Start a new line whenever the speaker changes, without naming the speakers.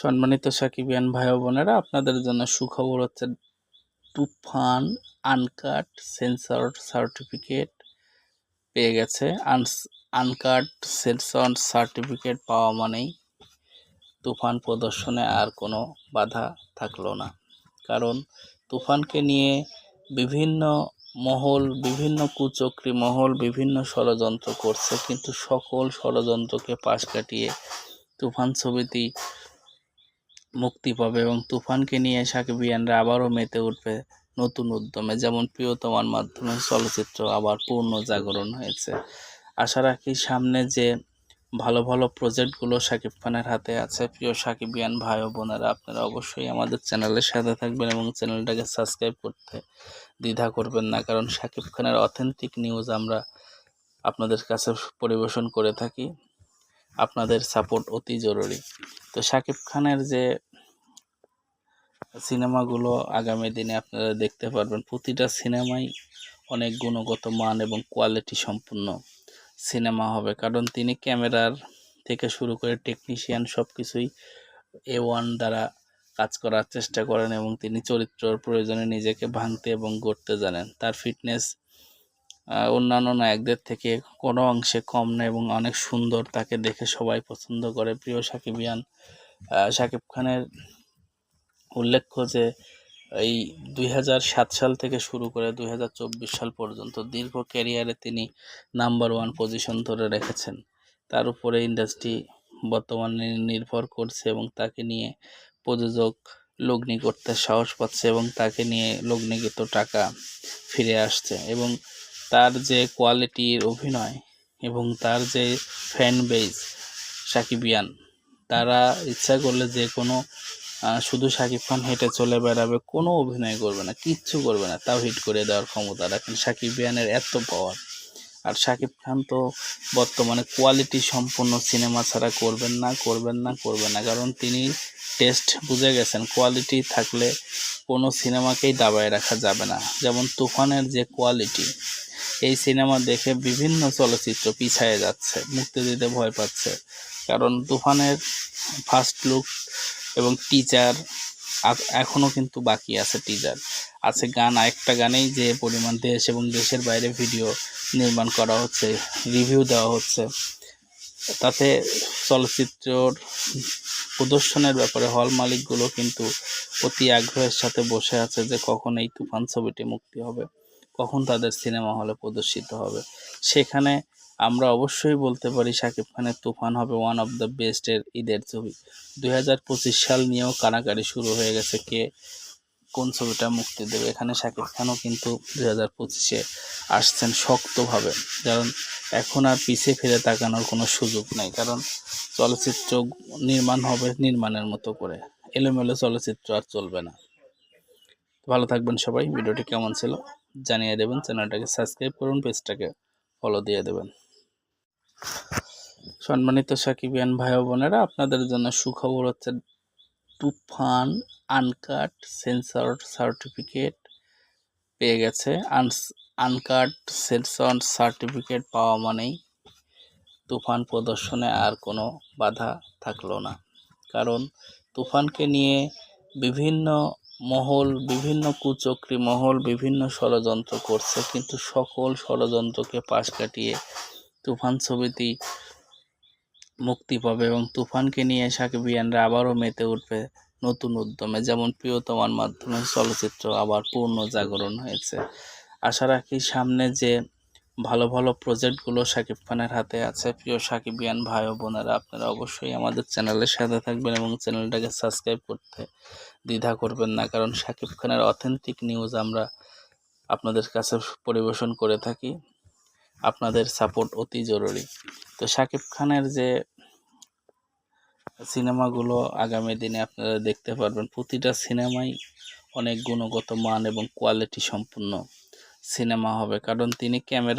সম্মানিত সাকিবিয়ান ভাই বোনেরা, আপনাদের জন্য সুখবর হচ্ছে তুফান, আনকাট, সেন্সর সার্টিফিকেট পেয়ে গেছে। আনকাট, সেন্সর সার্টিফিকেট পাওয়া মানেই তুফান প্রদর্শনে আর কোনো বাধা থাকল না। কারণ তুফানকে নিয়ে বিভিন্ন মহল, বিভিন্ন কুচক্রী মহল, বিভিন্ন ষড়যন্ত্র করছে, কিন্তু সকল ষড়যন্ত্রকে পাশ কাটিয়ে তুফান ছবিটি মুক্তি পাবে এবং তুফানকে নিয়ে সাকিবিয়ানরা আবারও মেতে উঠবে নতুন উদ্যমে। যেমন প্রিয়তমার মাধ্যমে চলচ্চিত্র আবার পূর্ণ জাগরণ হয়েছে। আশা রাখি সামনে যে ভালো ভালো প্রজেক্টগুলো শাকিব খানের হাতে আছে, প্রিয় সাকিবিয়ান ভাই ও বোনেরা, আপনারা অবশ্যই আমাদের চ্যানেলের সাথে থাকবেন এবং চ্যানেলটাকে সাবস্ক্রাইব করতে দ্বিধা করবেন না, কারণ শাকিব খানের অথেন্টিক নিউজ আমরা আপনাদের কাছে পরিবেশন করে থাকি। আপনাদের সাপোর্ট অতি জরুরি। তো শাকিব খানের যে সিনেমাগুলো আগামী দিনে আপনারা দেখতে পারবেন, প্রতিটা সিনেমাই অনেক গুণগত মান এবং কোয়ালিটি সম্পূর্ণ সিনেমা হবে। কারণ তিনি ক্যামেরার থেকে শুরু করে টেকনিশিয়ান সব কিছুই এ ওয়ান দ্বারা কাজ করার চেষ্টা করেন এবং তিনি চরিত্রর প্রয়োজনে নিজেকে ভাঙতে এবং গড়তে জানেন। তার ফিটনেস অন্যান্য নায়কদের থেকে কোনো অংশে কম না এবং অনেক সুন্দর তাকে দেখে সবাই পছন্দ করে। প্রিয় সাকিবিয়ান সাকিব খানের উল্লেখ্য যে এই দুই হাজার সাত সাল থেকে শুরু করে দুই হাজার চব্বিশ সাল পর্যন্ত দীর্ঘ ক্যারিয়ারে তিনি নাম্বার ওয়ান পজিশন ধরে রেখেছেন। তার উপরে ইন্ডাস্ট্রি বর্তমানে নির্ভর করছে এবং তাকে নিয়ে প্রযোজক লগ্নি করতে সাহস পাচ্ছে এবং তাকে নিয়ে লগ্নিকৃত টাকা ফিরে আসছে এবং তার যে কোয়ালিটির অভিনয় এবং তার যে ফ্যান বেজ সাকিবিয়ান তারা ইচ্ছা করলে যে কোনো শুধু শাকিব খান হেঁটে চলে বেড়াবে, কোনো অভিনয় করবে না, কিচ্ছু করবে না, তাও হিট করে দেওয়ার ক্ষমতা রাখেন সাকিব ইয়ানের এত পাওয়ার আর শাকিব খান তো বর্তমানে কোয়ালিটি সম্পন্ন সিনেমা ছাড়া করবেন না করবেন না করবেন না, কারণ তিনি টেস্ট বুঝে গেছেন কোয়ালিটি থাকলে কোনো সিনেমাকেই দাবায় রাখা যাবে না। যেমন তুফানের যে কোয়ালিটি এই সিনেমা দেখে বিভিন্ন চলচ্চিত্র পিছায়ে যাচ্ছে, মুক্তি দিতে ভয় পাচ্ছে। কারণ তুফানের ফার্স্ট লুক এবং টিচার এখনও কিন্তু বাকি আছে টিজার আছে গান একটা গানেই যে পরিমাণ দেশ এবং দেশের বাইরে ভিডিও নির্মাণ করা হচ্ছে রিভিউ দেওয়া হচ্ছে। তাতে চলচ্চিত্রর প্রদর্শনের ব্যাপারে হল মালিকগুলো কিন্তু অতি আগ্রহের সাথে বসে আছে যে কখন এই তুফান ছবিটি মুক্তি হবে। কখন তাদের সিনেমা হলে প্রদর্শিত হবে। সেখানে আমরা অবশ্যই বলতে পারি শাকিব খানের তুফান হবে ওয়ান অফ দ্য বেস্টের ঈদের ছবি। দু হাজার পঁচিশ সাল নিয়েও কানাকাড়ি শুরু হয়ে গেছে কে কোন ছবিটা মুক্তি দেবে। এখানে শাকিব খানও কিন্তু দুই হাজার পঁচিশে আসছেন শক্তভাবে। কারণ এখন আর পিছিয়ে ফিরে তাকানোর কোনো সুযোগ নেই। কারণ চলচ্চিত্র নির্মাণ হবে নির্মাণের মতো করে। এলোমেলো চলচ্চিত্র আর চলবে না। ভালো থাকবেন সবাই, ভিডিওটি কেমন ছিল জানিয়ে দেবেন। চ্যানেলটাকে সাবস্ক্রাইব করুন, পেজটাকে ফলো দিয়ে দেবেন। সম্মানিত সাকিবিয়ান ভাই বোনেরা, আপনাদের জন্য সুখবর হচ্ছে তুফান, আনকাট, সেন্সর সার্টিফিকেট পেয়ে গেছে। আনকাট, সেন্সর সার্টিফিকেট পাওয়া মানেই তুফান প্রদর্শনে আর কোনো বাধা থাকল না। কারণ তুফানকে নিয়ে বিভিন্ন মহল, বিভিন্ন কুচক্রী মহল, বিভিন্ন ষড়যন্ত্র করছে, কিন্তু সকল ষড়যন্ত্রকে পাশ কাটিয়ে তুফান ছবিটি মুক্তি পাবে এবং তুফানকে নিয়ে সাকিবিয়ানরা আবারও মেতে উঠবে নতুন উদ্যমে। যেমন প্রিয়তমার মাধ্যমে চলচ্চিত্র আবার পূর্ণ জাগরণ হয়েছে। আশা রাখি সামনে যে ভালো ভালো প্রজেক্টগুলো শাকিব খানের হাতে আছে। প্রিয় সাকিবিয়ান ভাই ও বোনেরা, আপনারা অবশ্যই আমাদের চ্যানেলের সাথে থাকবেন এবং চ্যানেলটাকে সাবস্ক্রাইব করতে দ্বিধা করবেন না। কারণ শাকিব খানের অথেন্টিক নিউজ আমরা আপনাদের কাছে পরিবেশন করে থাকি। আপনাদের সাপোর্ট অতি জরুরি। তো শাকিব খানের যে সিনেমাগুলো আগামী দিনে আপনারা দেখতে পারবেন, প্রতিটা সিনেমাই অনেক গুণগত মান এবং কোয়ালিটি সম্পূর্ণ সিনেমা হবে। কারণ তিনি ক্যামেরা